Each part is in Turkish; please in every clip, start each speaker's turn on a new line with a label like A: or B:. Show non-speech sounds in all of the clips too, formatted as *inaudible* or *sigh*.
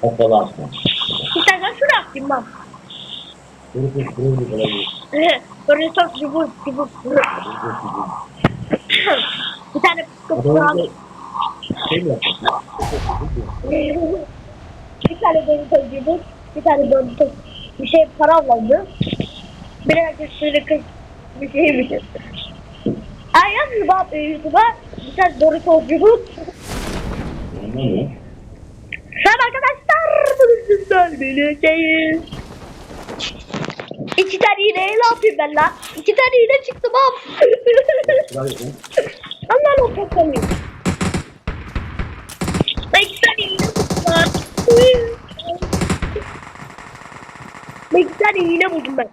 A: Kapalı atma.
B: İstersen şuraya atayım.
A: Kuru kuru kuru kuru olabilir.
B: Böyle çok cıvık cıvık. Bir tane kıpkırmızı.
A: da şey mi?
B: Bir tane böyle cıvık. Bir tane çok bir şey para avlandı. Bir herkes şöyle kız bir şey şey. Ay bak e, YouTube'a bir tane Doritos
A: mı?
B: Sen arkadaşlar sizden bileceğiz. İki tane iğne ne yapayım ben lan? İki tane iğne çıktı bab. *laughs* Allah Allah toplamıyor. Ben iki tane iğne buldum. Ben iki tane iğne buldum ben.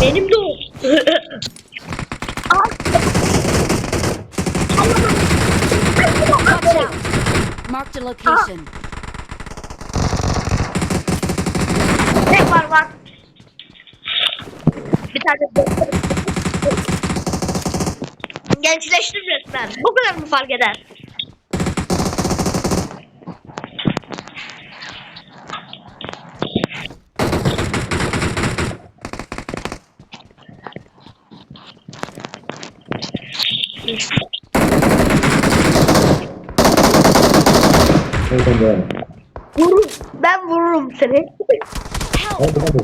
B: Benim de o. *laughs* Aa,
C: Watch out! Marked a location.
B: Ne var var? Bir tane Gençleştim resmen. Bu kadar mı fark eder?
A: Oradan devam et.
B: Vururum. Ben vururum seni.
A: Hadi hadi.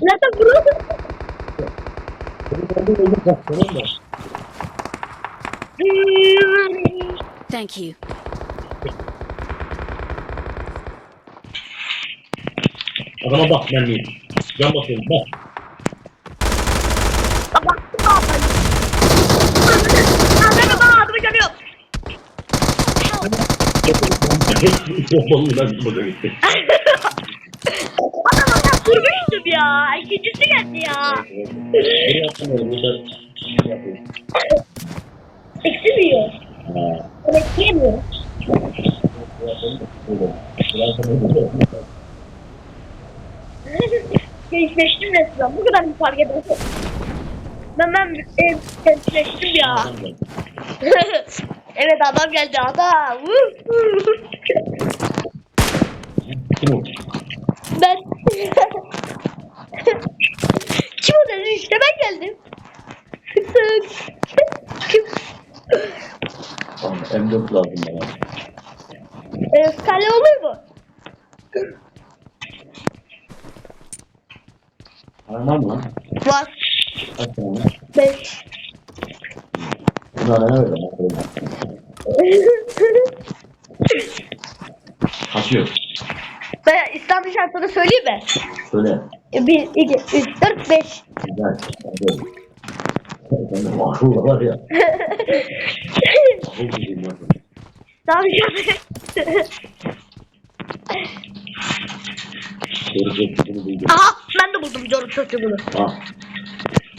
B: Zaten vururum.
C: Thank you.
A: Adama bak ben değil. Can bakıyorum bak.
B: Bak ne yapayım? Adamı bana adımı görüyor.
A: Bombanın burada gitti.
B: Adam adam vurmuştum ya. İkincisi geldi ya.
A: Bunu yapamıyorum. Burada şey yapıyorum.
B: Eksi mi yiyor?
A: Ha.
B: Eksi yemiyor. Gençleştim resmen. Bu kadar mı fark eder? Ben ben e, gençleştim ya. Evet adam geldi adam. Ben *laughs* Kim o dedi işte ben geldim. Kim?
A: Tamam, M4 lazım bana.
B: E, kale olur mu?
A: Aramam mı?
B: Var.
A: Kaç tane?
B: Beş.
A: Buna ne öyle? *laughs* Kaçıyor.
B: ben İslam şartını söyleyeyim mi?
A: Söyle.
B: E, Bir, iki, üç, dört, beş.
A: Güzel. Hadi. Sen de akıllı var ya. Akıl gibiyim lan.
B: Tamam.
A: Görecek bunu.
B: Aha ben de buldum Jorun çocuğunu.
A: Ha.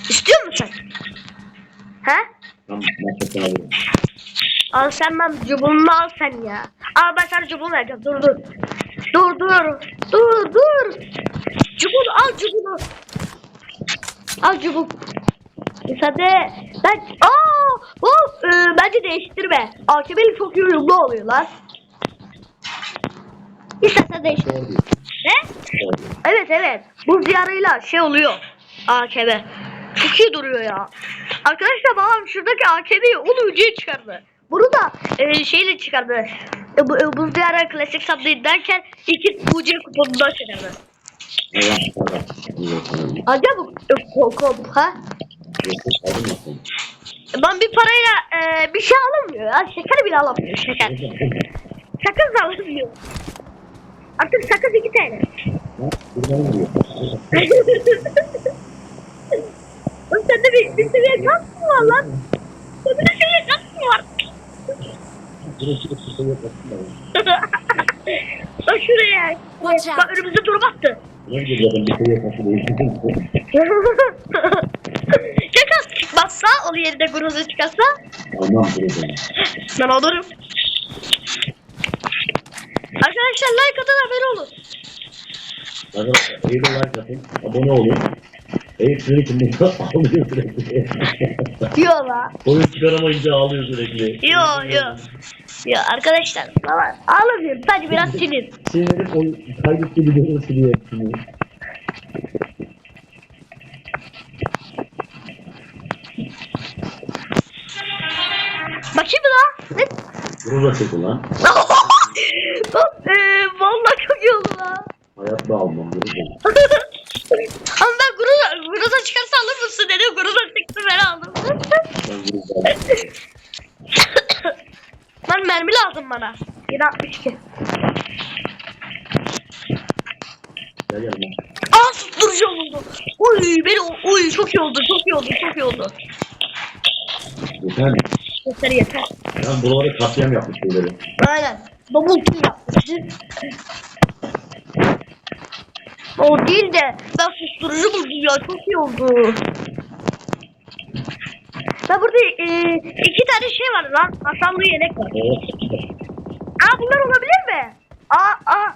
B: İstiyor musun? He?
A: Tam maçta alırım.
B: Al sen ben cubuğunu al sen ya. Al ben sana cubuğunu vereceğim. Dur dur. Dur dur. Dur dur. Cubuğunu al cubuğunu. Al çubuk. Müsaade. Ben... Aa! Oh! Ee, bence değiştirme. AKB'li çok uyumlu oluyor lan. İstersen değiştir. Ne? Evet evet. Bu ziyarıyla şey oluyor. AKB. Çok iyi duruyor ya. Arkadaşlar babam şuradaki AKB'yi ulu ucuya çıkardı. Bunu da e, şeyle çıkardı. E, bu, e, bu ziyara klasik sablayı derken iki ucu kuponundan çıkardı.
A: Allah Allah.
B: Acaba e, kokom ha? Ben bir parayla e, bir şey alamıyor ya. Şeker bile alamıyor şeker. Sakız da alamıyor. Artık sakız iki tane. Oğlum sende bir, bir seviye kas mı var lan? Sende bir seviye kas mı var?
A: Burası da kusura bakma.
B: Bak şuraya.
C: Watch out.
B: Bak önümüze durum attı.
A: Ne diyeceğim bir şey yapmasın.
B: ya kas çıkmazsa, onun yerine gruzu çıkarsa
A: Aman burası.
B: ben olurum. Arkadaşlar like atın haber olun.
A: Arkadaşlar iyi de like atın. Abone olun. Eyüp sürekli ağlıyor sürekli.
B: Diyor la.
A: Oyun çıkaramayınca ağlıyor sürekli.
B: Yo yo. Yo arkadaşlar falan ağlamıyorum. Sadece biraz sinir.
A: Sinirip oyun kaybetti videoyu siliyor hepsini.
B: Bakayım mı la? Ne?
A: Bunu da çek ulan.
B: Lan, *laughs* eee, Vallahi çok iyi oldu la.
A: Hayatta almam bunu. *laughs*
B: Ama ben Gruza, Gruza çıkarsa alır mısın dedi. Gruza çıktı ben aldım.
A: Ben bunu da almam. *laughs*
B: Lan mermi lazım bana. 762.
A: Gel gel lan.
B: Aa susturucu oldu. Uy beni uy çok iyi oldu çok iyi oldu çok iyi oldu.
A: Yeter mi?
B: Yeter yeter.
A: Ben buraları katliam yapmış şeyleri.
B: Aynen. Double kill yapmıştı. O değil de ben susturucu buldum ya çok iyi oldu. Ben burada e, iki tane şey var lan. Hasanlı yelek var. Aa bunlar olabilir mi? Aa aa.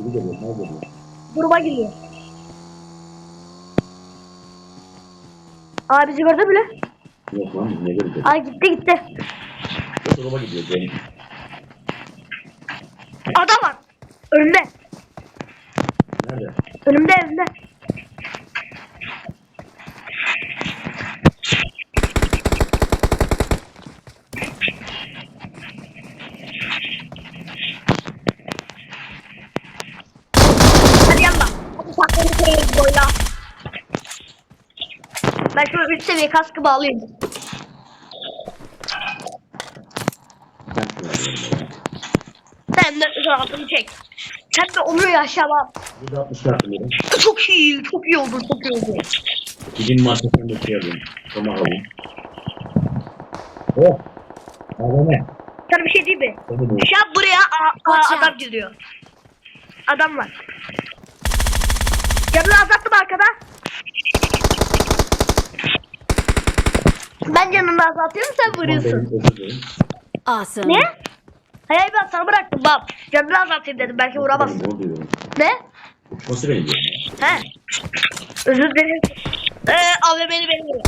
A: Biri geliyor. Ne geliyor?
B: Gruba giriyor. Aa bizi gördü bile.
A: Yok lan ne gelecek?
B: Aa gitti gitti.
A: Dolaba gidiyor. Benim.
B: Adam var. Önümde.
A: Nerede?
B: Önümde önümde. Şu üst seviye kaskı
A: diyorum.
B: Sen de rahatını çek. Sen de onu
A: de 60 yapıyorum.
B: Çok iyi, çok iyi oldu, çok iyi oldu.
A: Gidin markasını da şey alayım. Tamam alayım. Oh. Adana.
B: Sana bir şey diyeyim mi?
A: O.
B: Şu an buraya a- a- adam geliyor. Adam var. Canını azalttım arkada. Ben canını azaltıyorum sen vuruyorsun.
C: Awesome.
B: Ne? Hayır ben sana bıraktım bab. Canını azaltayım dedim belki vuramazsın. Ne?
A: Uçması benim diyorum.
B: He? Özür dilerim. Ee, AVM'li beni vuruyor.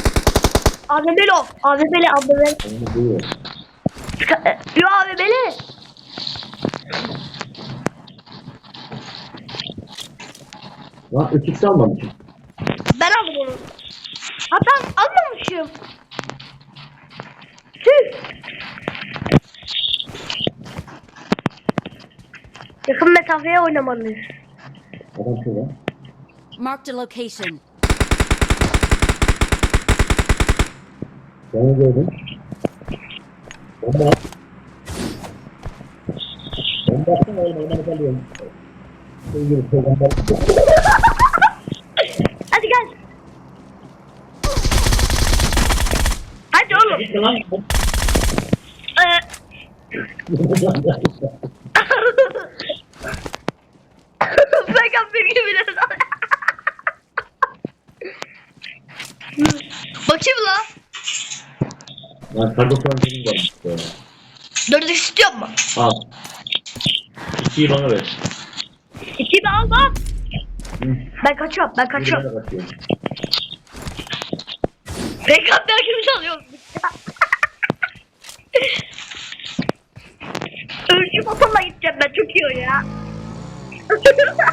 B: AVM'li o. AVM'li AVM'li. E, Yo AVM'li.
A: Lan ötüksü almamışım.
B: Ben aldım onu. Hatta almamışım. Tüh. Yakın mesafeye oynamalıyız.
A: Adam şurada.
C: Marked a location.
A: Beni gördün. Bomba at. Bomba atsana oğlum oynamak alıyorum. Sevgili peygamber. Gitti lan.
B: Peygamber gibi biraz. Bakayım la.
A: Lan kargo varmış böyle.
B: Dördü istiyor mu?
A: Al. İkiyi bana ver.
B: İki de al lan. Ben kaçıyorum, ben kaçıyorum. Peygamber gibi çalıyorsun. Motorla gideceğim ben, çok iyi o ya. *laughs*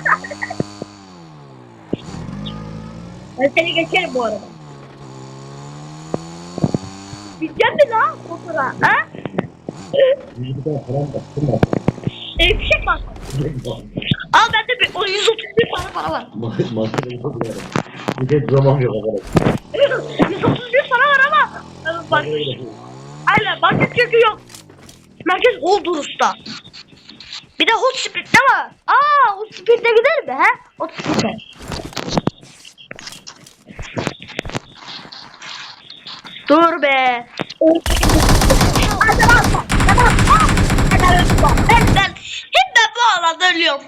B: ben seni geçerim bu arada. Gideceğim mi lan motora? Ha?
A: Kim *laughs*
B: Ee, bak. Al bende bir, o 131 tane para var.
A: Mahkeme çok güzel. Bir de duramam yok arkadaş. *laughs*
B: 131 para var ama. Bak, aynen market çünkü yok. Merkez Holdurus'ta. Bir de Hot Speed'de var. Aa Hot Speed'de gider mi he? Hot Speed'de. Dur be. Ben, ben, hep ben bu alanda ölüyorum.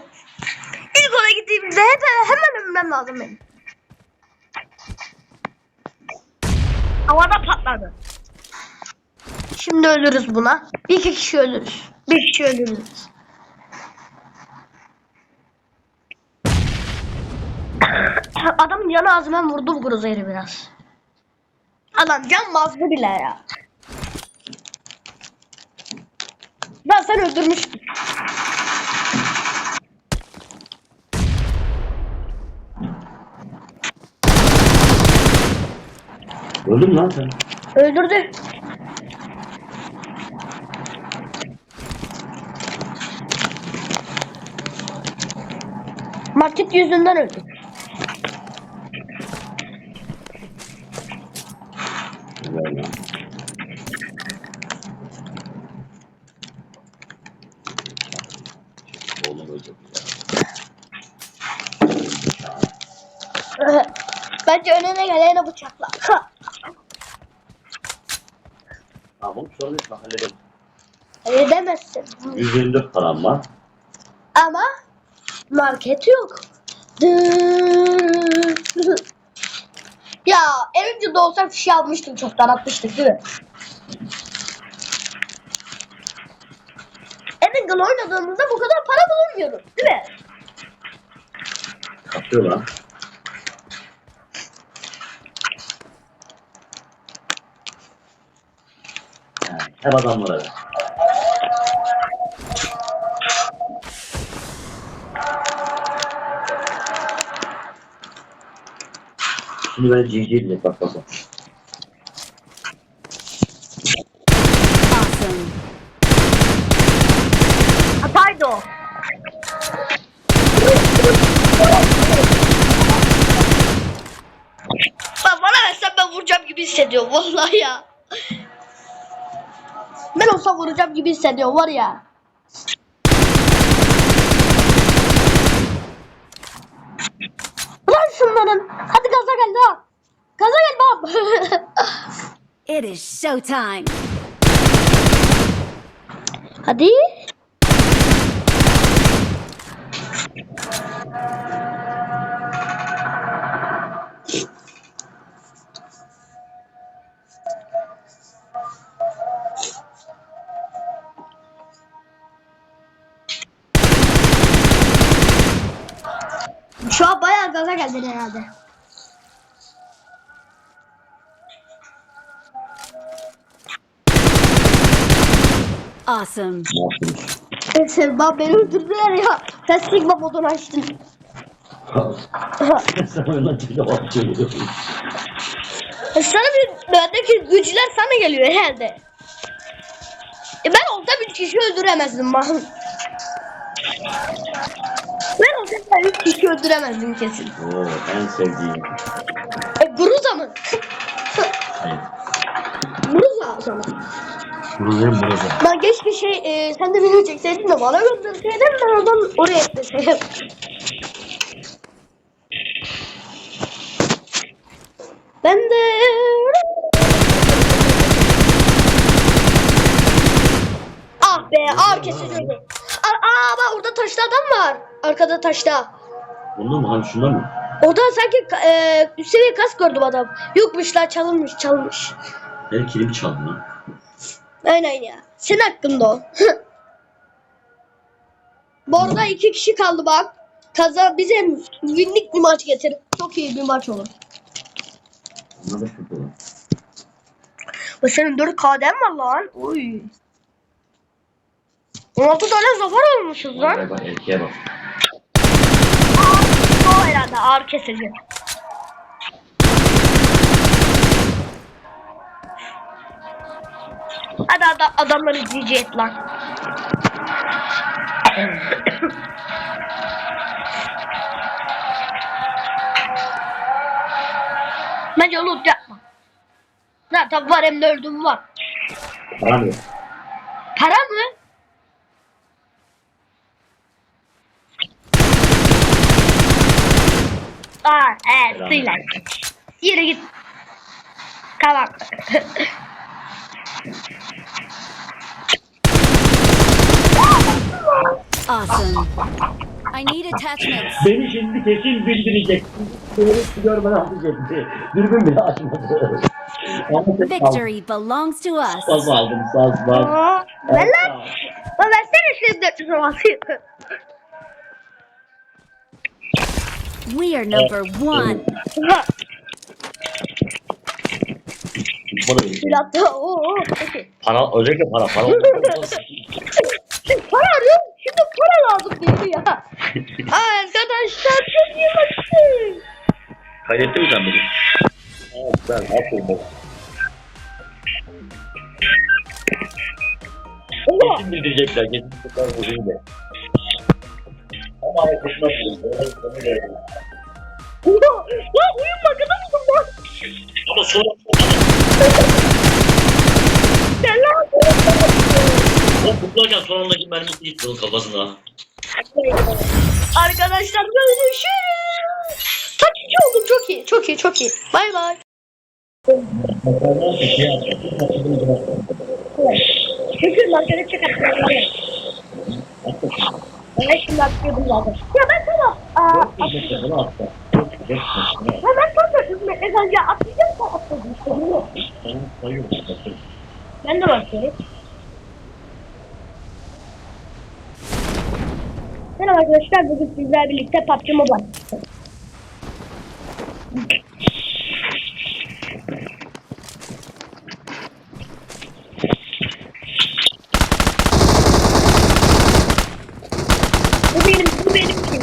B: İlk ona gittiğimizde hep, hemen ölmem lazım benim. Havada patladı. Şimdi ölürüz buna. Bir iki kişi ölürüz. Bir kişi ölürüz. *laughs* Adam canı az ben vurdum Grozer'i biraz. Adam can mazdı bile ya. Ben sen öldürmüştüm.
A: Öldün lan sen?
B: Öldürdü. Market yüzünden öldü.
A: 154 param var.
B: Ama market yok. ya en önce de olsa fişi şey almıştım çoktan atmıştık değil mi? Edengal oynadığımızda bu kadar para bulunmuyordu değil mi?
A: Kapıyor lan. Yani her adamlara. Şimdi ben GG diye bak bak bak.
C: Awesome.
B: Hataydı o. Ben bana versen ben vuracağım gibi hissediyorum vallahi ya. Ben olsam vuracağım gibi hissediyorum var ya. Gaza gel bab.
C: It is showtime.
B: Hadi. Şu an bayağı gaza geldin herhalde.
C: Awesome.
B: Neyse bak beni öldürdüler ya. Sen Sigma modunu açtın.
A: Başlıyorsun.
B: sana bir bendeki güçler sana geliyor herhalde. E ben olsam üç kişi öldüremezdim. Ben ben üç kişi öldüremezdim kesin.
A: Oo en sevdiğim.
B: E Gruza mı?
A: Hayır.
B: Gruza o zaman.
A: Buraya buraya.
B: Ben geç bir şey e, sen de beni çekseydin de bana gönderseydin ben oradan oraya ekleseydim. Ben de... Ah be ağır kesildi. Aa, aa bak orada taşlı adam var. Arkada taşta.
A: Bunda mı? Hani şunda mı?
B: Orada sanki e, üst seviye kas gördüm adam. Yokmuş la çalınmış çalınmış.
A: Benim kilimi çaldın ha.
B: Aynen ya. Senin hakkında o. *laughs* Bu arada iki kişi kaldı bak. Kaza bize winlik bir maç getir. Çok iyi bir maç olur. Bu senin 4 KD'n var lan. Oy. 16 tane zafer olmuşuz lan.
A: Vay vay erkeğe bak.
B: O herhalde ağır kesici. Hadi adam, adamları GG et lan. Bence loot yapma. Zaten var hem de öldüm var.
A: Param yok.
B: Para mı? Aa, evet,
A: Selam.
B: suyla. Yürü git. Tamam. *laughs*
C: Awesome. I need attachments.
A: Beni şimdi kesin bildirecek. Beni hiç görmeden atacaktı. Dürbün bile açmadı. Ama tek aldım.
C: Victory belongs to us.
A: Saz aldım saz bak.
B: Aa, ver lan. Lan versene şu 400 olması.
C: We are number one.
B: Ha,
A: Tutmadı beni.
B: Silahta. Oo, oo. Peki.
A: Para, özellikle para. Para olmaz. *laughs*
B: Şimdi para arıyorum. Şimdi para lazım dedi ya. *laughs* Arkadaşlar çok iyi bakın.
A: Kaydettin mi sen beni? Evet ben.
B: Oha.
A: Kesin bildirecekler. Kesin bildirecekler bu değil de. Ama bakıyorum.
B: Oha. Lan oyun bakına mısın lan?
A: Ama sonra
B: Selam.
A: O kutlarken son andaki mermisi gitti onun kafasına.
B: Arkadaşlar görüşürüz. Takipçi oldum çok iyi. Çok iyi çok iyi. Bay bay. Çünkü markete çıkartmıyorum. Ben şimdi atıyordum zaten. Ya ben sana aa, ya ben sana hizmet mesajı atlayacağım da atladım. Ben de bakıyorum. Merhaba arkadaşlar bugün sizlerle birlikte PUBG Mobile. Bu benim, bu benim kim?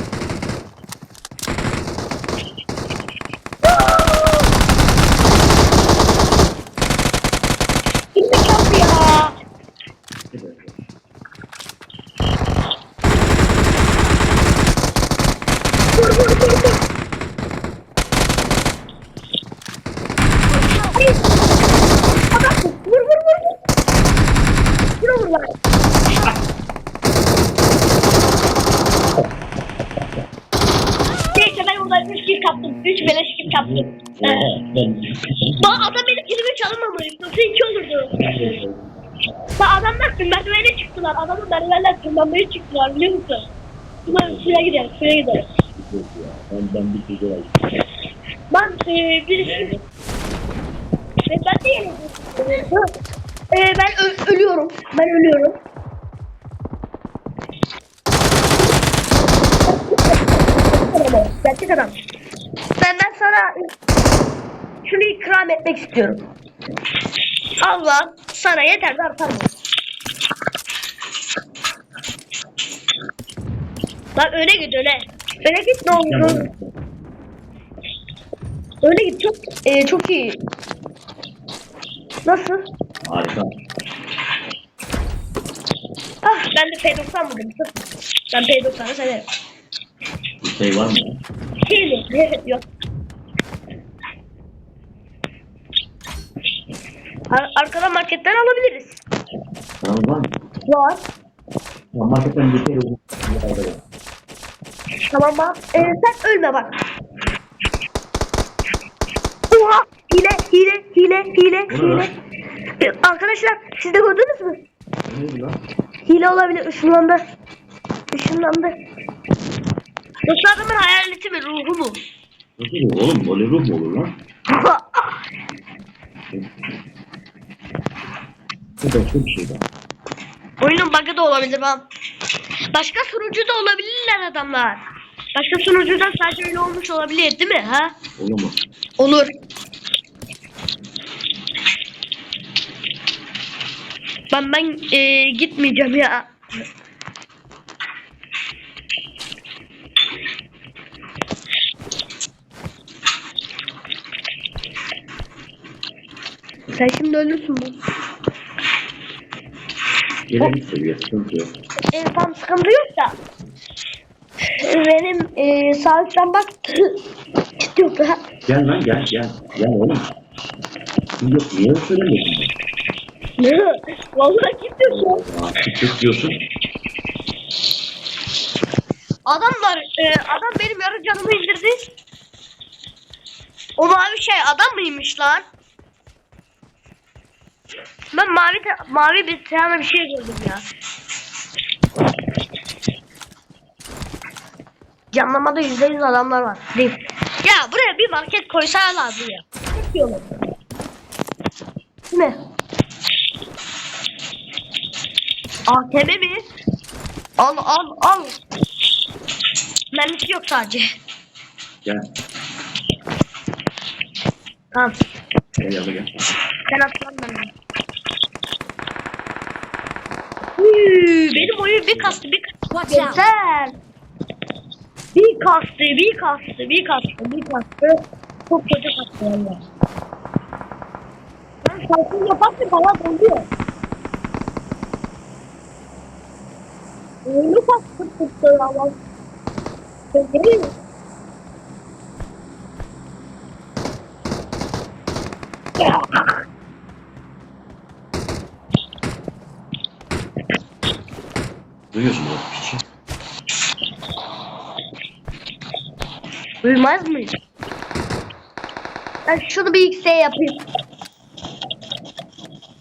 B: Kimse çarptı ya. Vur vur vur vur. Hayır. Adam vur vur vur vur. Vur vur lan. Neyse ben oradan 3 kill kaptım. 3 beleş kill kaptım. Adam benim kilimi çalamamış. Yoksa 2 olurdu. Bak adamlar merdivene çıktılar. Adamın merdivenler tırmanmaya çıktılar biliyor musun? Bunlar suya gidelim, suya gidelim.
A: Ben ben bir şey.
B: Ben e, birisi... E, ben de yerim. E, ben ölüyorum. Ben ölüyorum. Gerçek adam. Ben, ben sana şunu ikram etmek istiyorum. Allah sana yeter artar mı? Bak öne git öne. Öne git ne olur. Öyle git çok e, çok iyi. Nasıl?
A: Harika.
B: Ah ben de P90 buldum. Ben P90'ı severim.
A: Bir şey var mı?
B: Şey mi? *laughs* Yok. Ar- arkada marketten alabiliriz.
A: Tamam var. Ya marketten bir şey yok.
B: Tamam bak. Ee, sen ölme bak. Oha! Hile, hile, hile, hile, hile. Ee, Arkadaşlar siz de gördünüz mü?
A: Lan?
B: Hile olabilir. Işınlandı. Işınlandı. Yoksa adamın hayaleti mi? Ruhu mu?
A: Nasıl oğlum? Öyle ruh mu olur lan? *laughs* Başka bir şey var.
B: Oyunun bug'ı da olabilir ben. Başka sunucu da olabilirler adamlar. Başka sunucuda sadece öyle olmuş olabilir değil mi? Ha?
A: Olamaz.
B: Olur. Ben ben e, gitmeyeceğim ya. Sen şimdi ölürsün bu.
A: Yine bir seviye sıkıntı yok.
B: E, tam sıkıntı yok da. Benim e, sağ üstten bak. Yok ha.
A: Gel lan gel gel. Gel oğlum. Yok niye söylemiyorsun?
B: Ne? *laughs* Vallahi gidiyorsun.
A: Çık diyorsun.
B: Adamlar, e, adam benim yarı canımı indirdi. O mavi şey adam mıymış lan? Ben mavi mavi bir tane bir şey gördüm ya. Canlamada yüzde yüz adamlar var. Değil. Ya buraya bir market koysalar lazım ya. Çok iyi olur. Değil mi? ATM mi? Al al al. Mermisi yok sadece.
A: Gel.
B: Tamam.
A: Gel yanıma gel.
B: Sen atlan bana. Üy, Benim oyun bir kastı bir kastı. Yeter. Bir kastı bir kastı bir kastı bir kastı. Çok kötü kastı valla. Ben şarkı yaparken bana doluyor. Oyunu kastı tuttu ya lan. Değil mi? Ya.
A: Duyuyorsun mu?
B: Duymaz mıyız? Ben şunu bir X'e yapayım.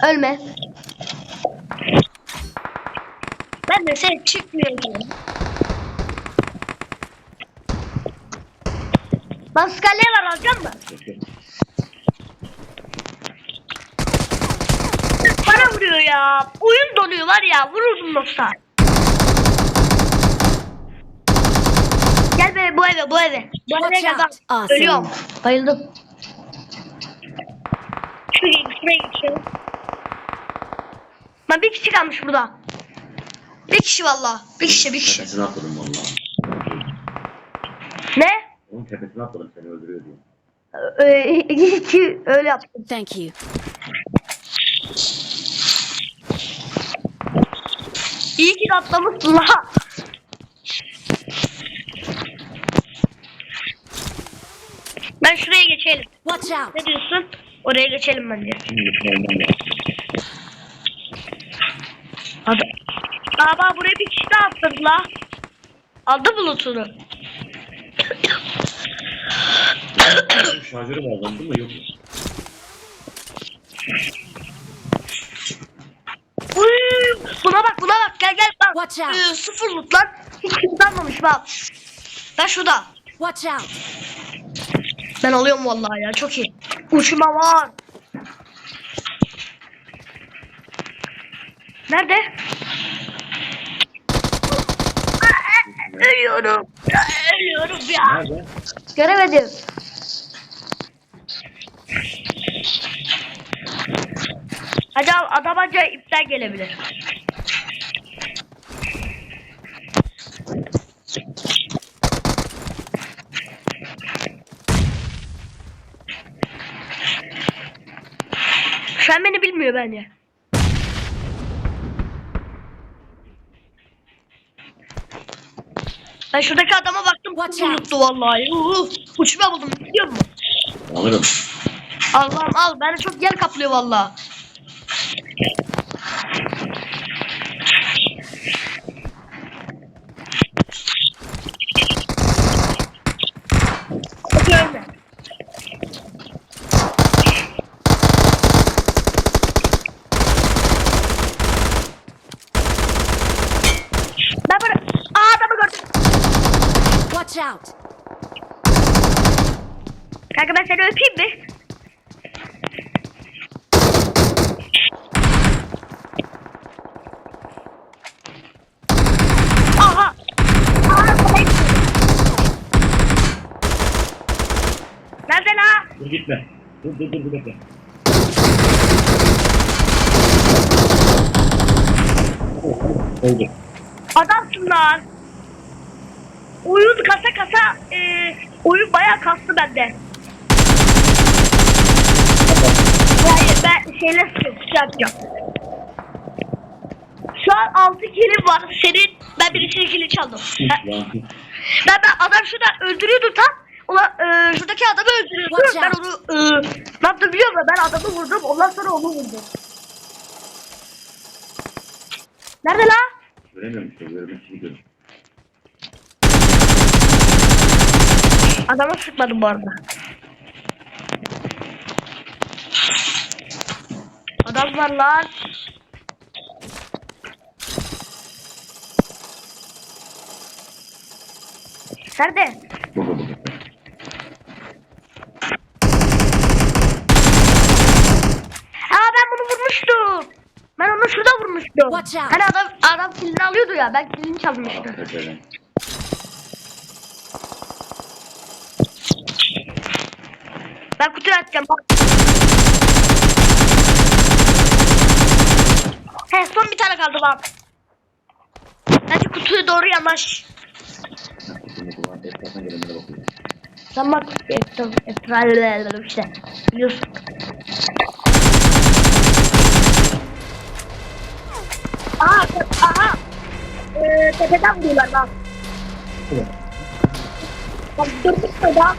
B: Ölme. Ben de sen çıkmıyorum. Maskalya var alacak mı? Bana vuruyor ya. Oyun donuyor var ya. Vururdum yoksa. Gel be bu eve bu eve. Bu eve bak.
C: Awesome.
B: Ölüyorum. Bayıldım. Şuraya şuraya geçiyorum. Lan bir kişi kalmış burada. Bir kişi valla. Bir kişi bir kişi.
A: Tepesine atladım valla.
B: Ne?
A: Onun tepesine atladım seni öldürüyor diye.
B: Ee, öyle yaptım.
C: Thank you.
B: İyi ki atlamışsın la. Ben şuraya geçelim.
C: Watch out.
B: Ne diyorsun? Oraya geçelim bence. Aa bak buraya bir kişi daha atladı la. Aldı bulutunu. *coughs*
A: Şarjörü bağlandı mı yok?
B: Uy, buna bak buna bak gel gel bak.
C: Watch out.
B: Ee, sıfır loot lan. Hiç kızlanmamış bak. Ben şurada.
C: Watch out.
B: Ben alıyorum vallahi ya çok iyi. Uçma var. Nerede? Ölüyorum. Ölüyorum ya.
A: Nerede?
B: Göremedim. Hadi al, adam anca iptal gelebilir. An beni bilmiyor bence. Ben şuradaki adama baktım. Unuttu vallahi. Uh, uçma buldum biliyor musun?
A: Alırım.
B: Allah'ım al. Beni çok yer kaplıyor vallahi. Hadi ölme. Ben böyle... Aa adamı gördüm.
C: Watch out.
B: Kanka ben seni öpeyim mi? Aha! Aha! Nerede la?
A: Dur gitme. Dur dur dur dur bekle. Oldu.
B: Adamsın lan. Oyun kasa kasa e, oyun bayağı kastı bende. Hayır ben şeyle sıkıntı yapacağım. Şu an 6 kilim var. Senin ben birisinin kilini çaldım. Ben, *laughs* ben, ben adam şurada öldürüyordu tam. Ulan e, şuradaki adamı öldürüyordu. Ben onu e, ne yaptım biliyor musun? Ben adamı vurdum. Ondan sonra onu vurdum. Nerede la?
A: Göremiyorum işte. Görmek için.
B: Adama sıkmadım bu arada. Adam var lan. Nerede? Aa ben bunu vurmuştum. Ben onu şurada vurmuştum.
C: Watch out.
B: Hani adam adam kilini alıyordu ya. Ben kilini çalmıştım. Ben kutuyu atacağım bak. He son bir tane kaldı bak. Bence kutuya doğru yanaş. Sen bak etraf, etraf, işte. Biliyorsun. Aha, aha. Ee, tepeden vuruyorlar bak. Bak durduk da.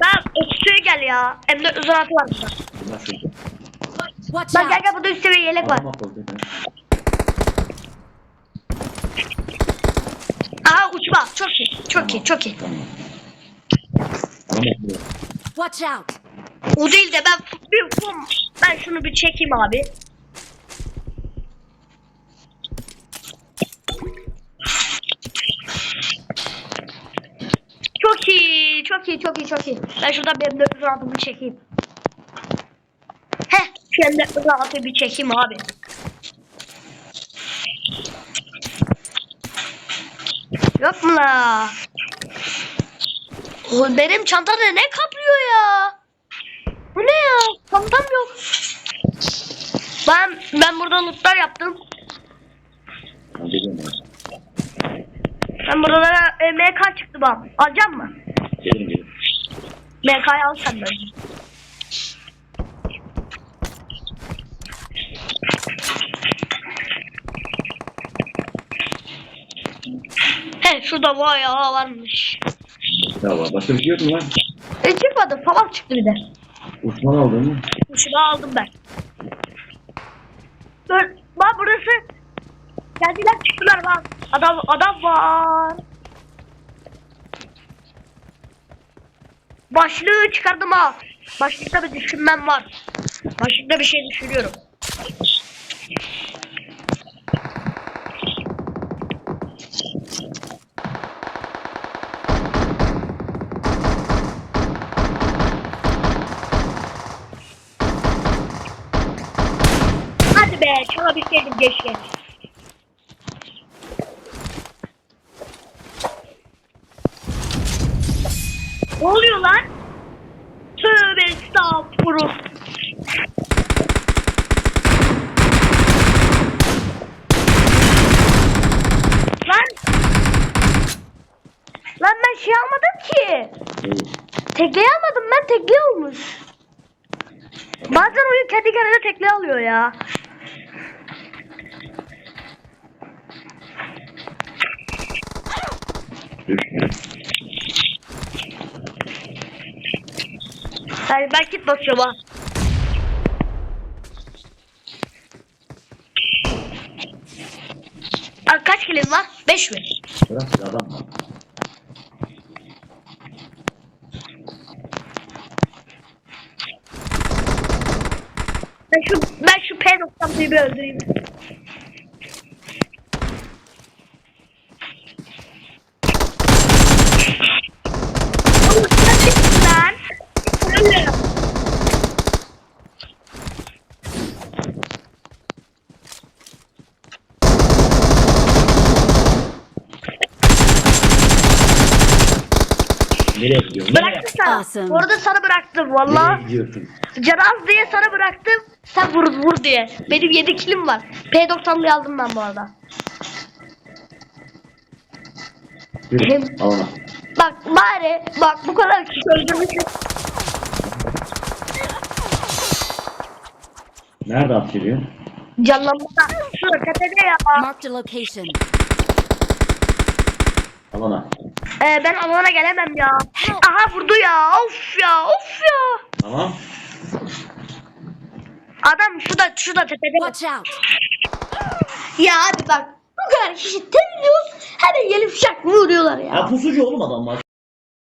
B: Ben üstüne gel ya. M4 uzatı var burada.
A: Bunlar şurada.
C: Watch
B: Bak gel
C: out!
B: gel burada üstte bir yelek var. Aha uçma. Çok iyi. Çok iyi. Çok iyi.
C: Watch out!
B: O değil de ben bir. Ben şunu bir çekeyim abi. Çok iyi, çok iyi, çok iyi, çok iyi. Ben şuradan benim 406'ı bir çekeyim. Heh, şu M406'ı bir çekeyim abi. Yok mu la? Oğlum benim çantada ne kaplıyor ya? Bu ne ya? Çantam yok. Ben ben burada lootlar yaptım.
A: Ben
B: e, MK çıktı bak. Alacak mı?
A: Gelin.
B: MK'yı al sen de. He şurada vay ya varmış.
A: Ya var. Başka bir şey yok mu lan?
B: E çıkmadı falan çıktı bir de.
A: Osman aldın mı?
B: Şunu aldım ben. Dur, bak burası. Geldiler çıktılar bak. Adam adam var. Başlığı çıkardım ha. Başlıkta bir düşünmem var. Başlıkta bir şey düşünüyorum. Hadi be çalabilseydim keşke. Ne oluyor lan? Tövbe estağfurullah. Lan. Lan ben şey almadım ki. Tekleyi almadım ben tekli olmuş. Bazen oyun kendi kendine tekli alıyor ya. Yani ben kit basıyorum ha. Aa, kaç kilim var? 5 mi?
A: Bırak bir adam var.
B: Ben şu ben şu P90'ı bir öldüreyim. Oğlum sen çıktın lan. Öyle.
A: Nereye gidiyorsun? Nereye?
B: Bıraktım sana.
C: Awesome.
B: Bu arada sana bıraktım
A: Nereye
B: valla.
A: gidiyorsun?
B: Canaz diye sana bıraktım. Sen vur vur diye. Benim 7 kilim var. P90'lı aldım ben bu arada.
A: Yürü. Al ona.
B: Bak bari bak bu kadar kişi öldürmüşüm.
A: Nerede at geliyor?
B: Canlanmada. Şurada tepede ya.
C: Marked a location.
A: Al ona.
B: Ee, ben alana gelemem ya. Aha vurdu ya. Of ya. Of ya.
A: Tamam.
B: Adam şurada şurada tepede.
C: Watch out!
B: Ya hadi bak. Bu kadar kişi temizliyoruz. Hemen gelip şak vuruyorlar ya.
A: Ya pusucu oğlum adamlar.